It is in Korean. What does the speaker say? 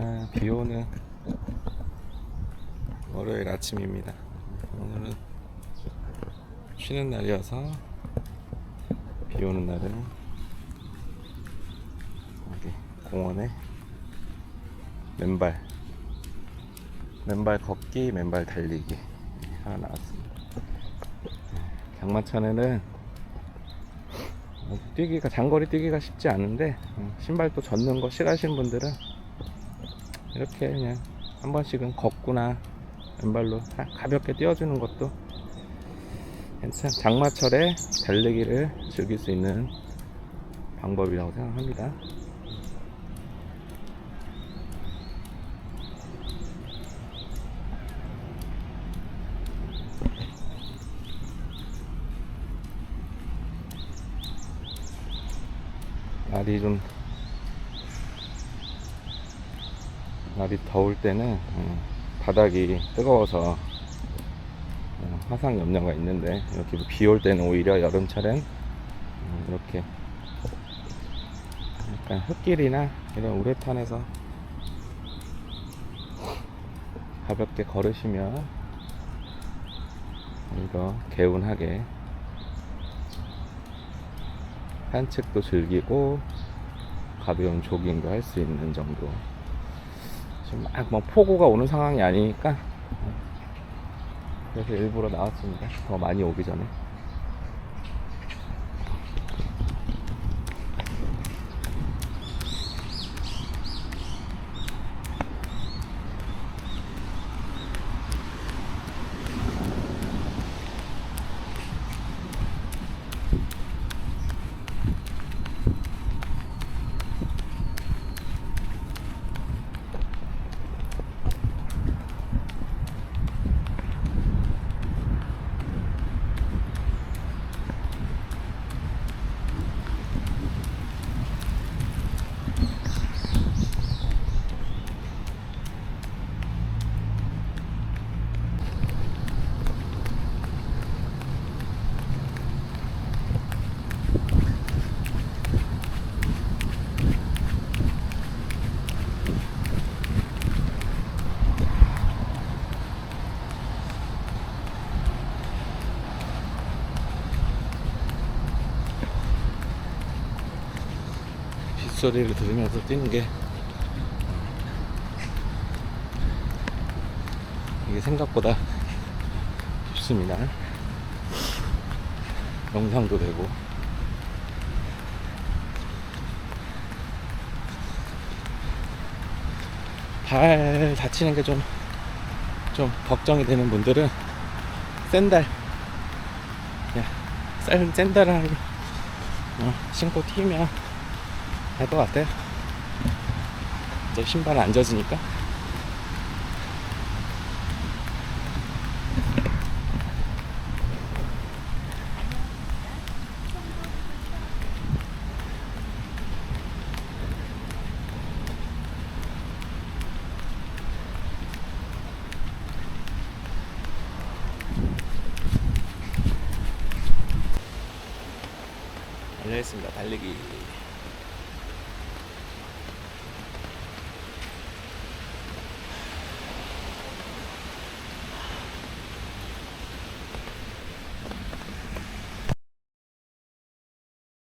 아, 비 오는 월요일 아침입니다. 오늘은 쉬는 날이어서 비 오는 날은 여기 공원에 맨발 맨발 걷기, 맨발 달리기 하나 나왔습니다. 경마천에는 어, 뛰기가 장거리 뛰기가 쉽지 않은데 어, 신발도 젖는 거 싫어하시는 분들은 이렇게 그냥 한 번씩은 걷거나 왼발로 가- 가볍게 뛰어주는 것도 괜찮 장마철에 달리기를 즐길 수 있는 방법이라고 생각합니다. 날이 좀 날이 더울 때는 음, 바닥이 뜨거워서 어, 화상 염려가 있는데 이렇게 비 올 때는 오히려 여름철엔 음, 이렇게 약간 흙길이나 이런 우레탄에서 가볍게 걸으시면 오히려 개운하게 산책도 즐기고 가벼운 조깅도 할 수 있는 정도. 지금 막뭐 폭우가 오는 상황이 아니니까 그래서 일부러 나왔습니다. 더 많이 오기 전에. 소리를 들으면서 뛰는 게 이게 생각보다 쉽습니다. 영상도 되고. 발 다치는 게 좀좀 걱정이 되는 분들은 샌달. 그냥 샌- 샌달을 어, 신고 뛰면 할 것 같아요. 이제 신발은 안 젖으니까. 열려있습니다. 달리기.